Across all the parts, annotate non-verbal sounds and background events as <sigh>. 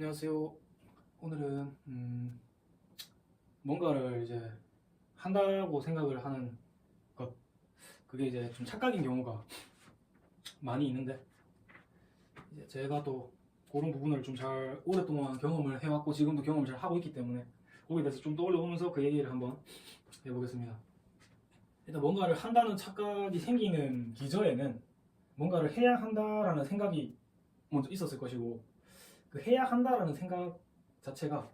안녕하세요. 오늘은 음, 뭔가를 이제 한다고 생각을 하는 것 그게 이제 좀 착각인 경우가 많이 있는데 이제 제가 또 그런 부분을 좀 잘 오랫동안 경험을 해왔고 지금도 경험을 잘 하고 있기 때문에 거기에 대해서 좀 떠올려보면서 그 얘기를 한번 해보겠습니다. 일단 뭔가를 한다는 착각이 생기는 기저에는 뭔가를 해야 한다라는 생각이 먼저 있었을 것이고 그 해야 한다라는 생각 자체가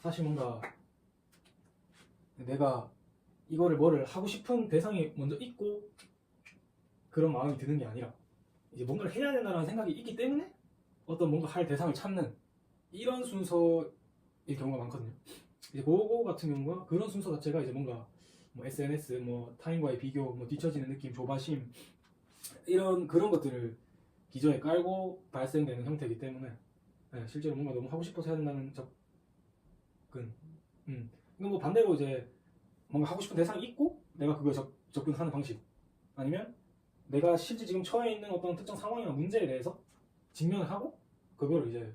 사실 뭔가 내가 이거를 뭐를 하고 싶은 대상이 먼저 있고 그런 마음이 드는 게 아니라 이제 뭔가를 해야 된다는 생각이 있기 때문에 어떤 뭔가 할 대상을 찾는 이런 순서일 경우가 많거든요. 이제 그거 같은 경우가 그런 순서 자체가 이제 뭔가 뭐 SNS, 뭐 타인과의 비교, 뭐 뒤처지는 느낌, 조바심 이런 그런 것들을 기저에 깔고 발생되는 형태이기 때문에 네, 실제로 뭔가 너무 하고 싶어서 해야 된다는 접근. 음. 이건 뭐 반대로 이제 뭔가 하고 싶은 대상이 있고 내가 그거 접, 접근하는 방식. 아니면 내가 실제 지금 처해 있는 어떤 특정 상황이나 문제에 대해서 직면을 하고 그거를 이제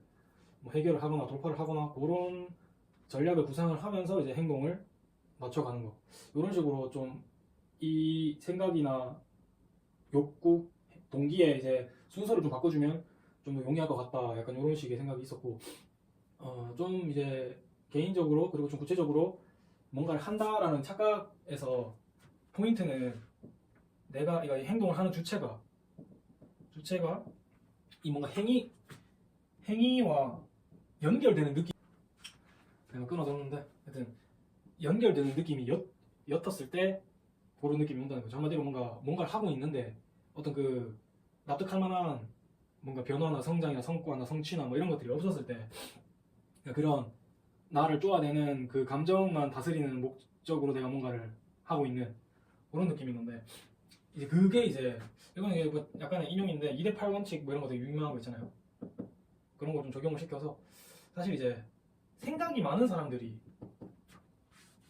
뭐 해결을 하거나 돌파를 하거나 그런 전략을 구상을 하면서 이제 행동을 맞춰가는 거. 이런 식으로 좀 이 생각이나 욕구, 동기의 이제 순서를 좀 바꿔주면 좀 더 용이할 것 같다. 약간 이런 식의 생각이 있었고, 어, 좀 이제 개인적으로 그리고 좀 구체적으로 뭔가를 한다라는 착각에서 포인트는 내가 이거 행동을 하는 주체가 주체가 이 뭔가 행위 행위와 연결되는 느낌 내가 끊어졌는데 하여튼 연결되는 느낌이 옅, 옅었을 때 그런 느낌이 온다는 거죠 한마디로 뭔가 뭔가를 하고 있는데 어떤 그 납득할 만한 뭔가 변화나 성장이나 성과나 성취나 뭐 이런 것들이 없었을 때 그러니까 그런 나를 쪼아내는 그 감정만 다스리는 목적으로 내가 뭔가를 하고 있는 그런 느낌인 건데 이제 그게 이제 이거는 이게 뭐 약간의 인용인데 2대 8 원칙 뭐 이런 거 되게 유명한 거 있잖아요. 그런 거좀 적용을 시켜서 사실 이제 생각이 많은 사람들이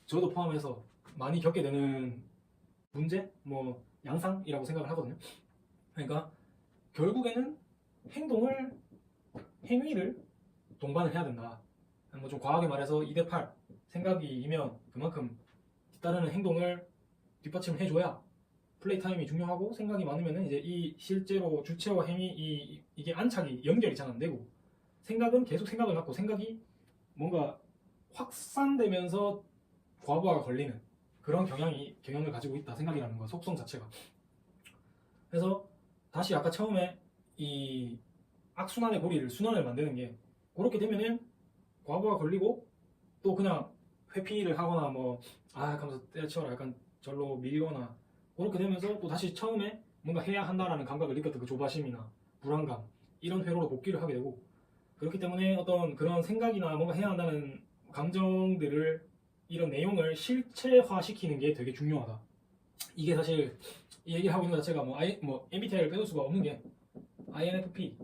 저도 포함해서 많이 겪게 되는 문제? 뭐 양상이라고 생각을 하거든요. 그러니까 결국에는 행동을 행위를 동반을 해야 된다. 뭐 좀 과하게 말해서 2대 8 생각이면 그만큼 뒤따르는 행동을 뒷받침을 해줘야 플레이 타임이 중요하고 생각이 많으면 이제 이 실제로 주체와 행위 이 이게 안착이 연결이 잘 안 되고 생각은 계속 생각을 갖고 생각이 뭔가 확산되면서 과부하가 걸리는 그런 경향이 경향을 가지고 있다 생각이라는 거 속성 자체가 그래서 다시 아까 처음에 이 악순환의 고리를 순환을 만드는 게 그렇게 되면은 과부하 걸리고 또 그냥 회피를 하거나 뭐아 하면서 때려치워라 약간 절로 밀거나 그렇게 되면서 또 다시 처음에 뭔가 해야 한다라는 감각을 느꼈던 그 조바심이나 불안감 이런 회로로 복귀를 하게 되고 그렇기 때문에 어떤 그런 생각이나 뭔가 해야 한다는 감정들을 이런 내용을 실체화시키는 게 되게 중요하다. 이게 사실 이 얘기를 하고 있는 것 자체가 뭐, I, 뭐 MBTI를 빼놓을 수가 없는 게 INFP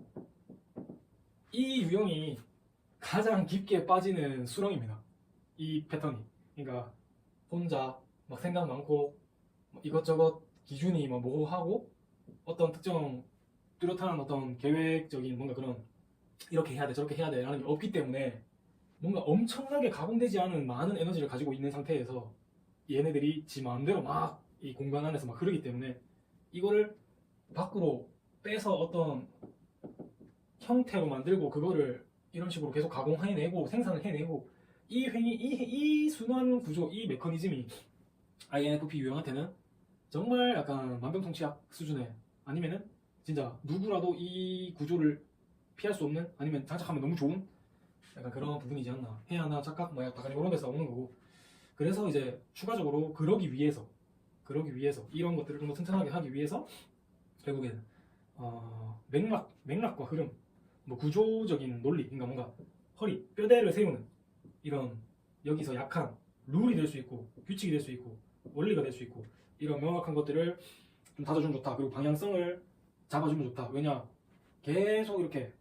이 유형이 가장 깊게 빠지는 수렁입니다. 이 패턴이. 그러니까 혼자 막 생각 많고 뭐 이것저것 기준이 뭐 모호하고 어떤 특정 뚜렷한 어떤 계획적인 뭔가 그런 이렇게 해야 돼 저렇게 해야 돼라는 게 없기 때문에 뭔가 엄청나게 가공되지 않은 많은 에너지를 가지고 있는 상태에서 얘네들이 지 마음대로 막 이 공간 안에서 막 흐르기 때문에 이거를 밖으로 빼서 어떤 형태로 만들고 그거를 이런 식으로 계속 가공해내고 생산을 해내고 이 행위 이, 이 순환 구조 이 메커니즘이 INFP 유형한테는 정말 약간 만병통치약 수준의 아니면은 진짜 누구라도 이 구조를 피할 수 없는 아니면 장착하면 너무 좋은 약간 그런 부분이지 않나. 해야 하나 착각 뭐 약간 이런 데서 오는 거고. 그래서 이제 추가적으로 그러기 위해서 그러기 위해서 이런 것들을 좀 더 튼튼하게 하기 위해서 결국에는 어, 맥락 맥락과 흐름 뭐 구조적인 논리 그러니까 뭔가 허리 뼈대를 세우는 이런 여기서 약한 룰이 될 수 있고 규칙이 될 수 있고 원리가 될 수 있고 이런 명확한 것들을 좀 다져주면 좋다. 그리고 방향성을 잡아주면 좋다. 왜냐 계속 이렇게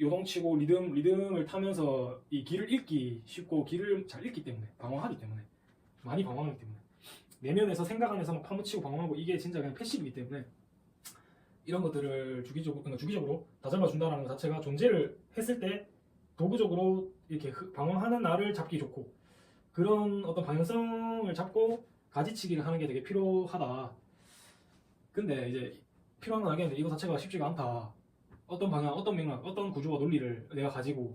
요동치고 리듬 리듬을 타면서 이 길을 읽기 쉽고 길을 잘 읽기 때문에 방황하기 때문에 많이 방황하기 때문에 내면에서 생각 안에서 막 파묻히고 방황하고 이게 진짜 그냥 패시브이기 때문에 이런 것들을 주기적으로 그러니까 주기적으로 다잡아 준다는 것 자체가 존재를 했을 때 도구적으로 이렇게 흐- 방황하는 나를 잡기 좋고 그런 어떤 방향성을 잡고 가지치기를 하는 게 되게 필요하다. 근데 이제 필요한 건 알겠는데 이거 자체가 쉽지가 않다. 어떤 방향, 어떤 맥락, 어떤 구조와 논리를 내가 가지고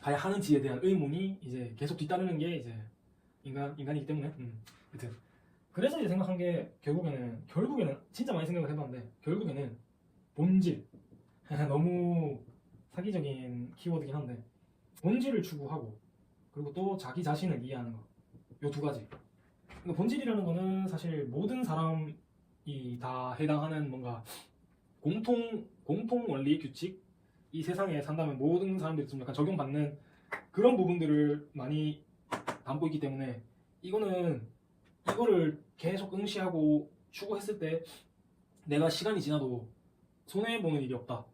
가야 하는지에 대한 의문이 이제 계속 뒤따르는 게 이제 인간 인간이기 때문에. 음, 아무튼 그래서 이제 생각한 게 결국에는 결국에는 진짜 많이 생각을 해봤는데 결국에는 본질. <laughs> 너무 사기적인 키워드긴 한데 본질을 추구하고 그리고 또 자기 자신을 이해하는 거. 요두 가지. 그러니까 본질이라는 거는 사실 모든 사람이 다 해당하는 뭔가 공통 공통 원리 규칙. 이 세상에 산다면 모든 사람들이 좀 약간 적용받는 그런 부분들을 많이 담고 있기 때문에 이거는 이거를 계속 응시하고 추구했을 때 내가 시간이 지나도 손해 보는 일이 없다.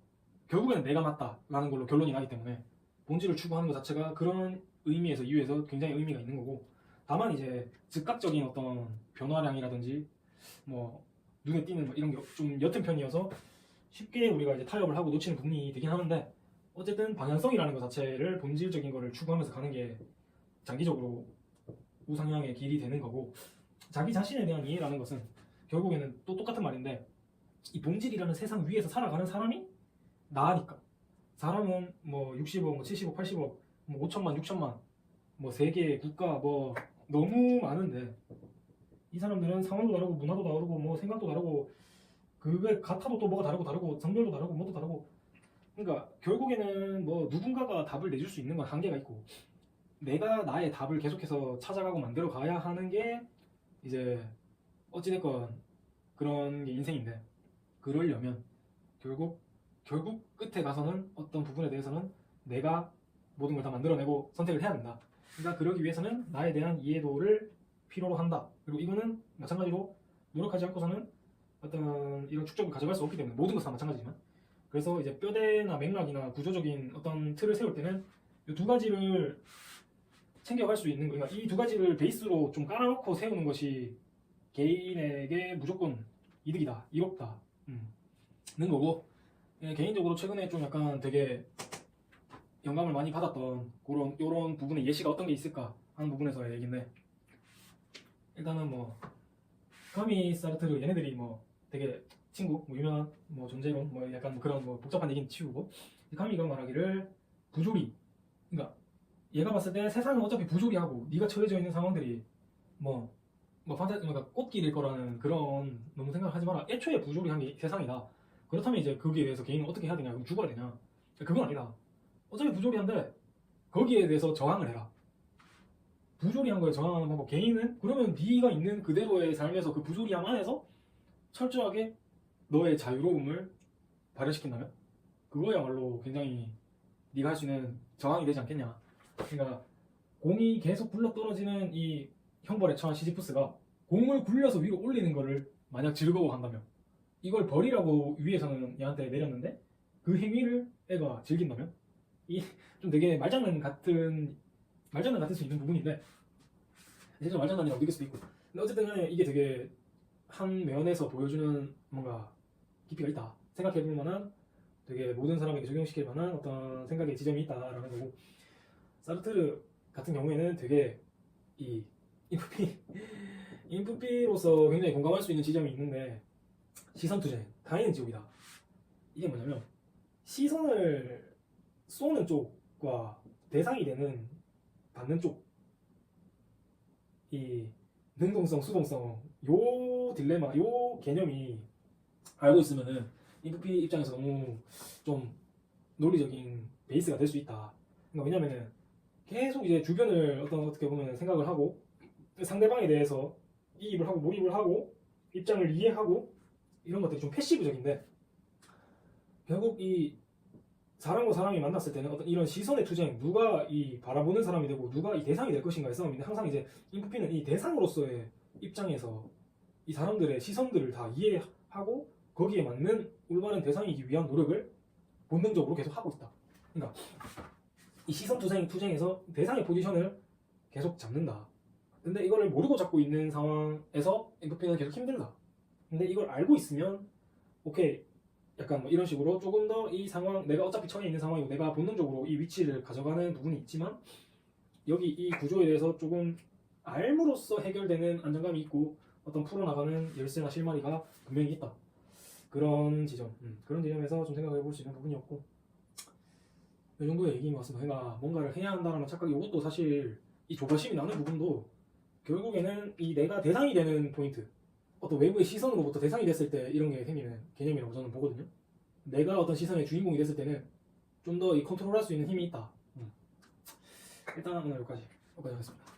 결국에는 내가 맞다라는 걸로 결론이 나기 때문에 본질을 추구하는 것 자체가 그런 의미에서 이유에서 굉장히 의미가 있는 거고 다만 이제 즉각적인 어떤 변화량이라든지 뭐 눈에 띄는 뭐 이런 게 좀 옅은 편이어서 쉽게 우리가 이제 타협을 하고 놓치는 부분이 되긴 하는데 어쨌든 방향성이라는 것 자체를 본질적인 거를 추구하면서 가는 게 장기적으로 우상향의 길이 되는 거고 자기 자신에 대한 이해라는 것은 결국에는 또 똑같은 말인데 이 본질이라는 세상 위에서 살아가는 사람이 나니까. 사람은 뭐 60억, 뭐 70억, 80억, 뭐 5천만, 6천만, 뭐 세계, 국가 뭐 너무 많은데 이 사람들은 상황도 다르고 문화도 다르고 뭐 생각도 다르고 그게 같아도 또 뭐가 다르고 다르고 성별도 다르고 뭐도 다르고. 그러니까 결국에는 뭐 누군가가 답을 내줄 수 있는 건 한계가 있고 내가 나의 답을 계속해서 찾아가고 만들어 가야 하는 게 이제 어찌됐건 그런 게 인생인데 그러려면 결국 결국 끝에 가서는 어떤 부분에 대해서는 내가 모든 걸 다 만들어내고 선택을 해야 된다. 그러니까 그러기 위해서는 나에 대한 이해도를 필요로 한다. 그리고 이거는 마찬가지로 노력하지 않고서는 어떤 이런 축적을 가져갈 수 없기 때문에 모든 것은 다 마찬가지지만 그래서 이제 뼈대나 맥락이나 구조적인 어떤 틀을 세울 때는 이 두 가지를 챙겨갈 수 있는 거, 그러니까 이 두 가지를 베이스로 좀 깔아놓고 세우는 것이 개인에게 무조건 이득이다, 이롭다, 음, 는 거고 예, 개인적으로 최근에 좀 약간 되게 영감을 많이 받았던 그런 요런 부분의 예시가 어떤 게 있을까 하는 부분에서의 얘기인데 일단은 뭐 카미 사르트르 얘네들이 뭐 되게 친구 뭐 유명한 뭐 존재론 뭐 약간 뭐 그런 뭐 복잡한 얘기는 치우고 카미가 말하기를 부조리 그러니까 얘가 봤을 때 세상은 어차피 부조리하고 네가 처해져 있는 상황들이 뭐, 뭐 판타, 그러니까 꽃길일 거라는 그런 너무 생각하지 마라. 애초에 부조리한 게 세상이다. 그렇다면 이제 거기에 대해서 개인은 어떻게 해야 되냐? 그럼 죽어야 되냐? 그건 아니다. 어차피 부조리한데 거기에 대해서 저항을 해라. 부조리한 거에 저항하는 방법. 개인은 그러면 네가 있는 그대로의 삶에서 그 부조리함 안에서 철저하게 너의 자유로움을 발현시킨다면 그거야말로 굉장히 네가 할 수 있는 저항이 되지 않겠냐. 그러니까 공이 계속 굴러 떨어지는 이 형벌에 처한 시지프스가 공을 굴려서 위로 올리는 거를 만약 즐거워한다면 이걸 버리라고 위에서는 얘한테 내렸는데 그 행위를 애가 즐긴다면 이 좀 되게 말장난 같은 말장난 같을 수 있는 부분인데 진짜 말장난이라고 느낄 수도 있고. 근데 어쨌든 이게 되게 한 면에서 보여주는 뭔가 깊이가 있다 생각해볼 만한 되게 모든 사람에게 적용시킬 만한 어떤 생각의 지점이 있다라는 거고 사르트르 같은 경우에는 되게 이 인프피 <laughs> 인프피로서 굉장히 공감할 수 있는 지점이 있는데 시선 투쟁 다이는 지옥이다. 이게 뭐냐면 시선을 쏘는 쪽과 대상이 되는 받는 쪽 이 능동성 수동성 요 딜레마 요 개념이 알고 있으면은 인프피 입장에서 너무 좀 논리적인 베이스가 될 수 있다. 그러니까 왜냐면은 계속 이제 주변을 어떤 어떻게 보면 생각을 하고 상대방에 대해서 이입을 하고 몰입을 하고 입장을 이해하고 이런 것들이 좀 패시브적인데 결국 이 사람과 사람이 만났을 때는 어떤 이런 시선의 투쟁 누가 이 바라보는 사람이 되고 누가 이 대상이 될 것인가의 싸움인데 항상 이제 인프피는 이 대상으로서의 입장에서 이 사람들의 시선들을 다 이해하고 거기에 맞는 올바른 대상이기 위한 노력을 본능적으로 계속 하고 있다. 그러니까 이 시선 투쟁 투쟁에서 대상의 포지션을 계속 잡는다. 근데 이거를 모르고 잡고 있는 상황에서 인프피는 계속 힘들다. 근데 이걸 알고 있으면 오케이 약간 뭐 이런 식으로 조금 더 이 상황 내가 어차피 처해 있는 상황이고 내가 본능적으로 이 위치를 가져가는 부분이 있지만 여기 이 구조에 대해서 조금 알므로써 해결되는 안정감이 있고 어떤 풀어나가는 열쇠나 실마리가 분명히 있다 그런 지점 음, 그런 지점에서 좀 생각해 볼 수 있는 부분이었고 이 정도의 얘기인 것 같습니다 그러니까 뭔가를 해야 한다는 착각 이것도 사실 이 조바심이 나는 부분도 결국에는 이 내가 대상이 되는 포인트 어떤 외부의 시선으로부터 대상이 됐을 때 이런 게 생기는 개념이라고 저는 보거든요. 내가 어떤 시선의 주인공이 됐을 때는 좀 더 이 컨트롤할 수 있는 힘이 있다. 음. 일단 오늘 여기까지 여기까지 하겠습니다.